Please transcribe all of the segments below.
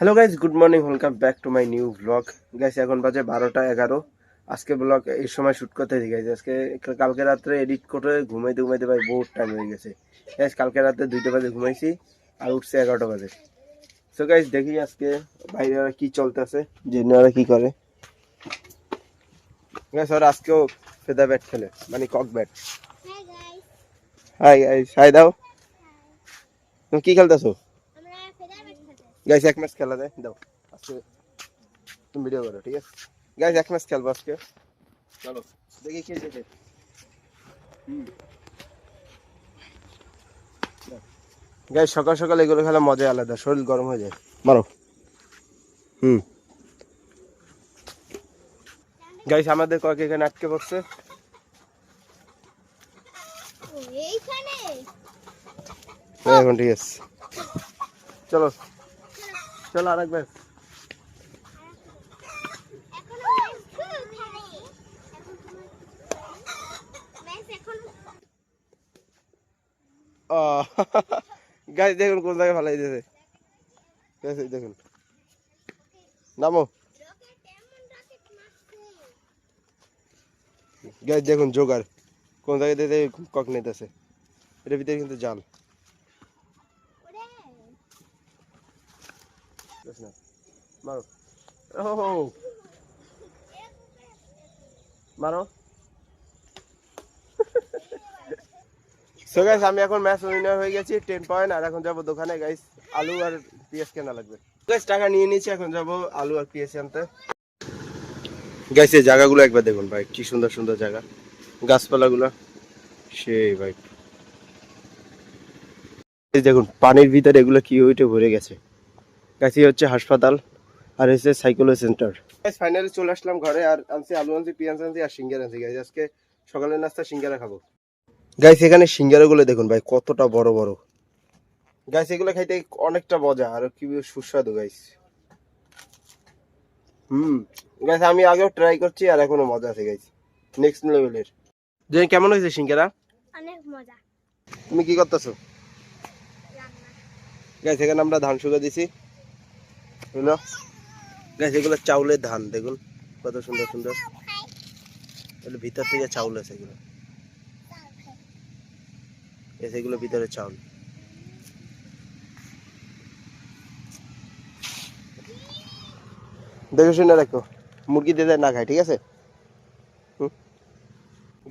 Hello guys good morning welcome back to my new blog guys এখন বাজে বারোটা এগারো। আজকে ব্লগ এই সময় শ্যুট করতে দিই গাইজ আজকে কালকে রাত্রে এডিট করে ঘুমাইতে ঘুমাইতে ভাই বহুত টাইম হয়ে গেছে। গাইজ কালকে রাত্রে দুইটা বাজে ঘুমাইছি আর উঠছে এগারোটা বাজে। সো গাইজ দেখি আজকে বাইরে ওরা কি চলতেছে জেনে ওরা কি করে। গাইজ ওরা আজকেও ফেদা ব্যাট খেলে মানে cock bat hi guys hi দাও। তুমি কি খেলতেছো আমরা ফেদার ব্যাট খেলতেছি গাইস এক ম্যাচ খেলা যায়। দাও আজকে তুমি ভিডিও করো ঠিক আছে? গাইস এক ম্যাচ খেলব আজকে। চলো। দেখি কে জেতে। গাইস সকাল সকাল এগুলো খেলা মজা আলাদা শরীর গরম হয়ে যায়। মারো। হুম। গাইস আমাদের কয়েক এখানে আটকে পড়ছে। ও এইখানে? হ্যাঁ, এখন ঠিক আছে। চলো। চলো আর একবার গাইস দেখুন কোন জায়গায় ভালো দিতেছে দেখুন। নামো। গাইস দেখুন জোগার কোন জায়গায় দিয়ে কক নিতেছে। এটার ভিতরে কিন্তু জাল ওরে বুঝছ না? মারো ও মারো সো গাইস আমি এখন ম্যাচ উইনার হয়ে গেছি টেন পয়েন্ট আর এখন যাব দোকানে গাইস আলু আর পেঁয়াজ কেনা লাগবে। গাইস টাকা নিয়ে নিয়েছি এখন যাব আলু আর পেঁয়াজ আনতে। গাইস এই জায়গাগুলো একবার দেখুন ভাই কি সুন্দর সুন্দর জায়গা। গাছপালাগুলো সেই ভাই। দেখুন পানির ভিতরে এগুলো কি ওইটা ভরে গেছে। কাছে হচ্ছে হাসপাতাল আর হচ্ছে সাইকোলো সেন্টার। ফাইনালি চলে আসলাম ঘরে আর আনছি আলু আনছি পেঁয়াজ আনছি আর সিঙ্গারা আনছি গাইজ আজকে সকালের নাস্তা সিঙ্গারা খাব। গাইস এখানে সিঙ্গারাগুলো দেখুন ভাই কতটা বড় বড়। গাইস এগুলো খাইতে অনেকটা মজা আর কি সুস্বাদু গাইস হুম গাইস আমি আগেও ট্রাই করছি আর এখনও মজা আছে গাইস নেক্সট লেভেলের যে কেমন হয়েছে সিঙ্গারা? অনেক মজা। তুমি কি করতেছো? গাইস এখানে আমরা ধান শুকা দিছি গাইস এগুলো চাউলের ধান, দেখুন, কত সুন্দর সুন্দর। এগুলো ভিতর থেকে চাউল আছে এগুলো। এগুলো ভিতরে চাউল। দেখে শুনে রাখো, মুরগি দিয়ে না খায়, ঠিক আছে?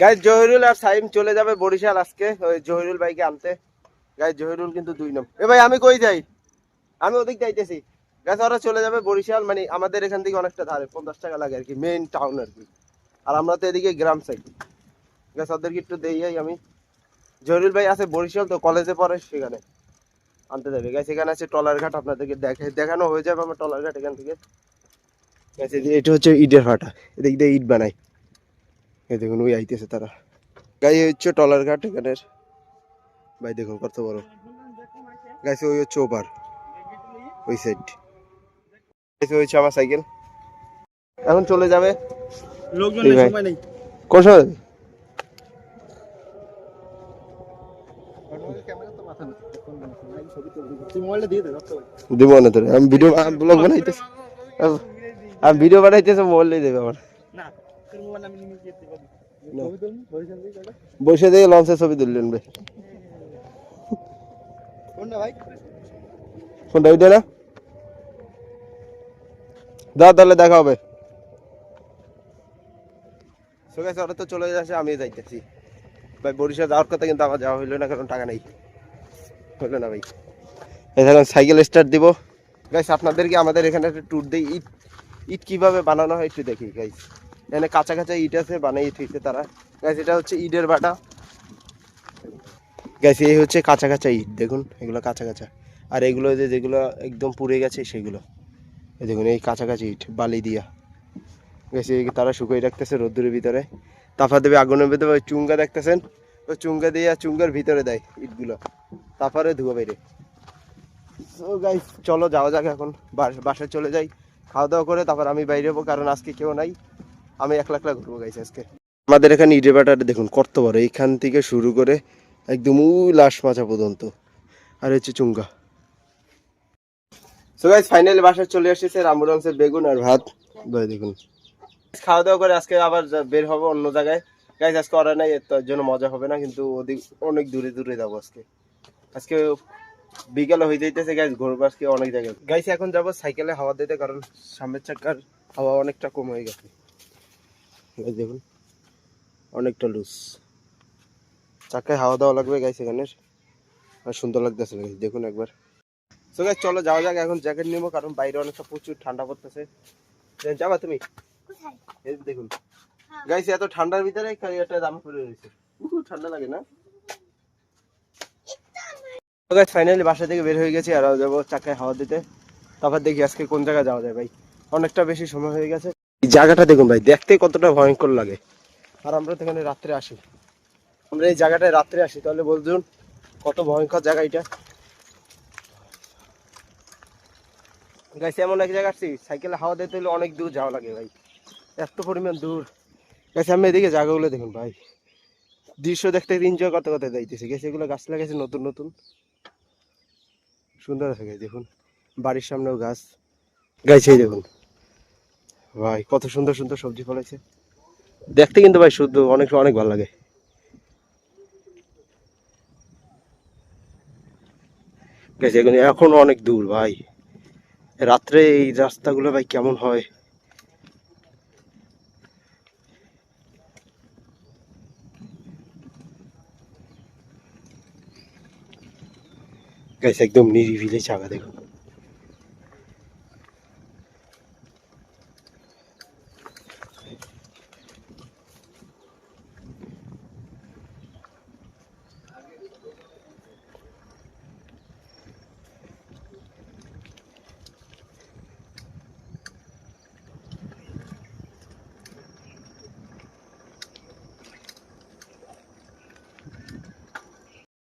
গাইজ জহিরুল আর সাইম চলে যাবে বরিশাল আজকে, ওই জহিরুল ভাইকে আনতে। গাইজ জহিরুল কিন্তু দুই নম্বর এ ভাই, আমি কই যাই? আমি ওদিক যাইতেছি। গাছ ওরা চলে যাবে বরিশাল মানে আমাদের এখান থেকে অনেকটা ধারে, পঞ্চাশ টাকা লাগে আর কি মেইন টাউন আর কি। আর আমরা তো এদিকে গ্রাম সাইড গাছ ওদেরকে একটু দেই আমি। জহিরুল ভাই আছে বরিশাল, তো কলেজে পড়ে সেখানে। আনতে যাবে। গাছ এখানে আছে টলার ঘাট, আপনাদেরকে দেখে দেখানো হয়ে যাবে আমার টলার ঘাট এখান থেকে। গাছ এটা হচ্ছে ইটের ভাটা এদিক দিয়ে ইট বানাই দেখুন, ওই আইতেছে তারা। গাই হচ্ছে টলার ঘাট এখানের। ভাই, দেখুন, কত বড়। গাইছে ওই হচ্ছে ওপার। ওই সাইড আমার সাইকেল। এখন চলে যাবে। লোকজন সময় নেই। দিব না তোরে। আমি ভিডিও ব্লগ বানাইতেছি। আম- আমি ভিডিও বানাইতেছি মোবাইল দিয়ে দেবে আমার। বসে দিয়ে লঞ্চের ছবি তুললেন ভাই। কোনটা ভাই? ফোনটা ওইটা না? দাও তাহলে দেখা হবে। Guys, ওরা তো চলে যাচ্ছে আমি যাইতেছি। ভাই বরিশাল যাওয়ার কথা কিন্তু আমার যাওয়া হইল না কারণ টাকা নেই। হইল না ভাই। এখন সাইকেল স্টার্ট দিব। গাইস আপনাদেরকে আমাদের এখানে একটা ট্যুর দিই। ইট ইট কীভাবে বানানো হয় একটু দেখি গাইস এখানে কাঁচা কাঁচা ইট আছে বানাই থইছে তারা। গাইস এটা হচ্ছে ইটের বাটা। গাইস এই হচ্ছে কাঁচা কাঁচা ইট দেখুন এগুলো কাঁচা কাঁচা। আর এগুলো যে যেগুলো একদম পুড়ে গেছে সেগুলো। এই দেখুন, এই কাছাকাছি ইট, বালি দিয়া। গেছে তারা শুকিয়ে রাখতেছে রোদ্দুরের ভিতরে। তারপর দেবে আগুনের ভিতরে, ওই চুঙ্গা দেখতেছেন? ওই চুঙ্গা দিয়ে চুঙ্গার ভিতরে দেয় ইটগুলো। তারপরে ধুয়া বাইরে। তো গাইস চলো, যাওয়া যাক এখন। বাস- বাসায় চলে যাই। খাওয়া দাওয়া করে তারপর আমি বাইরে হব, কারণ আজকে কেউ নাই। আমি একলা একলা ঘুরবো গাইস আজকে। আমাদের এখানে ইটের বাটাটা দেখুন, কত বড়। এইখান থেকে শুরু করে একদম লাশ মাচা পর্যন্ত। আর হচ্ছে চুঙ্গা। সো গাইস ফাইনালি বাসায় চলে এসেছে রামুরাংসের বেগুন আর ভাত। ভাই দেখুন। খাওয়া দাওয়া করে আজকে আবার বের হব অন্য জায়গায়। গাইস আজকে ওরা নাই তার জন্য মজা হবে না, কিন্তু ওদিক অনেক দূরে দূরে যাব আজকে। আজকে বিকেলে হয়ে যাইতেছে গাইস ঘুরবো আজকে অনেক জায়গায়। গাইস এখন যাব সাইকেলে হাওয়া দিতে, কারণ সামনের চাকার হাওয়া অনেকটা কম হয়ে গেছে। দেখুন, অনেকটা লুজ চাকায় হাওয়া দেওয়া লাগবে গাইস এখানে আর সুন্দর লাগতেছে দেখুন একবার। তো চলো যাওয়া যাক এখন জ্যাকেট নিবো কারণ বাইরে অনেকটা প্রচুর ঠান্ডা পড়তেছে। যাবা তুমি? এই দেখুন। হ্যাঁ। গাইস এত ঠান্ডার ভিতরে একটা দাম করে রয়েছে। ঠান্ডা লাগে না? গাইস ফাইনালি বাসা থেকে বের হয়ে গেছি আর যাব চাকায় হাওয়া দিতে। তারপর দেখি আজকে কোন জায়গায় যাওয়া যায় ভাই। অনেকটা বেশি সময় হয়ে গেছে। এই জায়গাটা দেখুন ভাই দেখতে কতটা ভয়ঙ্কর লাগে। আর আমরা তো এখানে রাত্রে আসি। আমরা এই জায়গাটায় রাত্রে আসি তাহলে বলছুন কত ভয়ঙ্কর জায়গা এটা। গাইছে এমন এক জায়গা আসছি, সাইকেলে হাওয়া দিতে হলে অনেক দূর যাওয়া লাগে ভাই। এত পরিমাণ দূর। গেছে আমি এদিকে জায়গাগুলো দেখুন ভাই। দৃশ্য দেখতে এনজয় করতে করতে যাইতেছি। গেছে এগুলো গাছ লাগাইছে নতুন নতুন। সুন্দর আছে গাছ দেখুন। বাড়ির সামনেও গাছ। গাইছে দেখুন। ভাই, কত সুন্দর সুন্দর সবজি ফলাইছে। দেখতে কিন্তু ভাই শুদ্ধ, অনেক অনেক ভালো লাগে। গেছে এখন অনেক দূর ভাই। রাত্রে এই রাস্তাগুলো ভাই কেমন হয়? একদম নিরিবিলে চাকা দেখুন।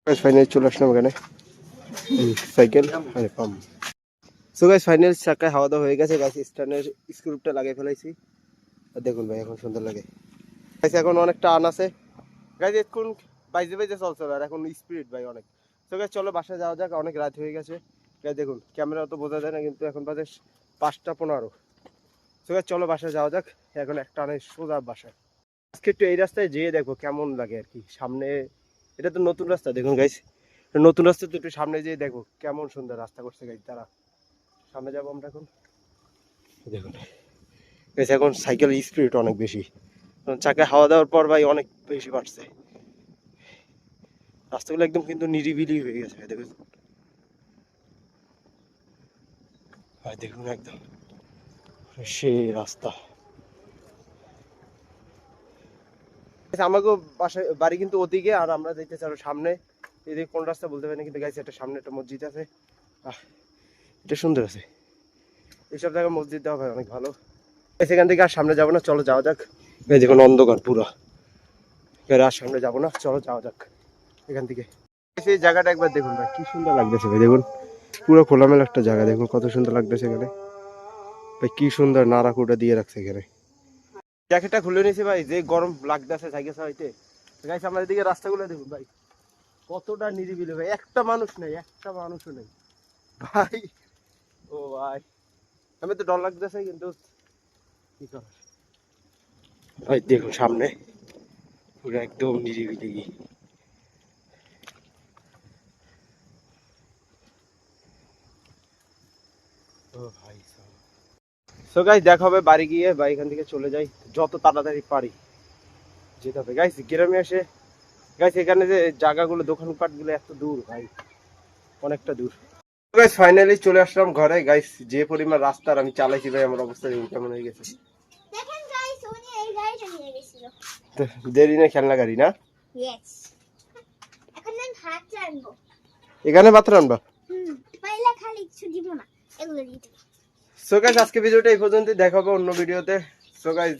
ফাইনালি চলে আসলাম এখানে। সাইকেল আরে পাম। সো গাইস ফাইনাল চাকায় হাওয়া দাওয়া হয়ে গেছে গাছ স্ট্যান্ডের স্ক্রুপটা লাগিয়ে ফেলাইছি। আর দেখুন ভাই এখন সুন্দর লাগে। গাইস এখন অনেক টান আছে। গাইস এখন বাইজে বাইজে চলছে আর এখন স্পিড ভাই অনেক। সো গাইস চলো বাসায় যাওয়া যাক অনেক রাত হয়ে গেছে। গাইস দেখুন ক্যামেরা তো বোঝা যায় না কিন্তু এখন বাজে পাঁচটা পনেরো। সো গাইস চলো বাসায় যাওয়া যাক এখন একটা টানে সোজা বাসায়। আজকে একটু এই রাস্তায় যেয়ে দেখো কেমন লাগে আর কি সামনে এটা তো নতুন রাস্তা দেখুন গাইস নতুন রাস্তা তো একটু সামনে যেয়ে দেখো কেমন সুন্দর রাস্তা করছে গাইস তারা সামনে যাব আমরা এখন। দেখুন। গাইস এখন সাইকেল স্পিড অনেক বেশি। চাকায় হাওয়া দেওয়ার পর ভাই অনেক বেশি বাড়ছে। রাস্তাগুলো একদম কিন্তু নিরিবিলি হয়ে গেছে ভাই দেখুন। ভাই দেখুন একদম। সে রাস্তা। আমাকে বাসায়, বাড়ি কিন্তু ওদিকে, আর আমরা দেখতেছি আরও সামনে। এদিকে কোন রাস্তা বলতে পারি না, কিন্তু গাইছে একটা সামনে একটা মসজিদ আছে। এটা সুন্দর আছে। এইসব জায়গায় মসজিদ দেওয়া ভাই অনেক ভালো। সেখান থেকে আর সামনে যাব না, চলো যাওয়া যাক। এই দেখুন অন্ধকার পুরো। এবার আর সামনে যাব না, চলো যাওয়া যাক এখান থেকে। সেই জায়গাটা একবার দেখুন ভাই, কি সুন্দর লাগতেছে ভাই, দেখুন। পুরো খোলামেলা একটা জায়গা, দেখুন কত সুন্দর লাগতেছে এখানে। ভাই, কি সুন্দর নাড়াকুটা দিয়ে রাখছে এখানে। জ্যাকেটটা খুলে নিয়েছি ভাই যে গরম লাগতেছে সাইকেল চালাইতে গাইছে আমার এদিকে রাস্তাগুলো দেখুন ভাই। কতটা নিরিবিলি ভাই একটা মানুষ নেই একটা মানুষও নেই। ভাই ও ভাই। আমি তো ডর লাগতেছে কিন্তু কি করার? ভাই দেখুন সামনে। পুরো একদম নিরিবিলি। ও ভাই সো গাইস দেখা হবে বাড়ি গিয়ে বা এখান থেকে চলে যাই যত তাড়াতাড়ি পারি। যেতে হবে। গাইস গ্রামে এসে গাইস এখানে যে জায়গাগুলো দোকানপাটগুলো এত দূর ভাই। অনেকটা দূর। গাইস ফাইনালি চলে আসলাম ঘরে। গাইস যে পরিমাণ রাস্তা আর আমি চালাইছি ভাই আমার অবস্থা কেমন হয়ে গেছে। দেরি না খেলনা গাড়ি না? ভাত এখানে হুম পাইলে খালি কিছু দিব না। এগুলো দেবো। সো গাইজ আজকে ভিডিওটা এই পর্যন্তই। দেখা হবে অন্য ভিডিওতে। সো গাইজ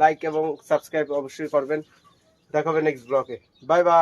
লাইক এবং সাবস্ক্রাইব অবশ্যই করবেন। দেখাবে নেক্সট ব্লকে বাই বাই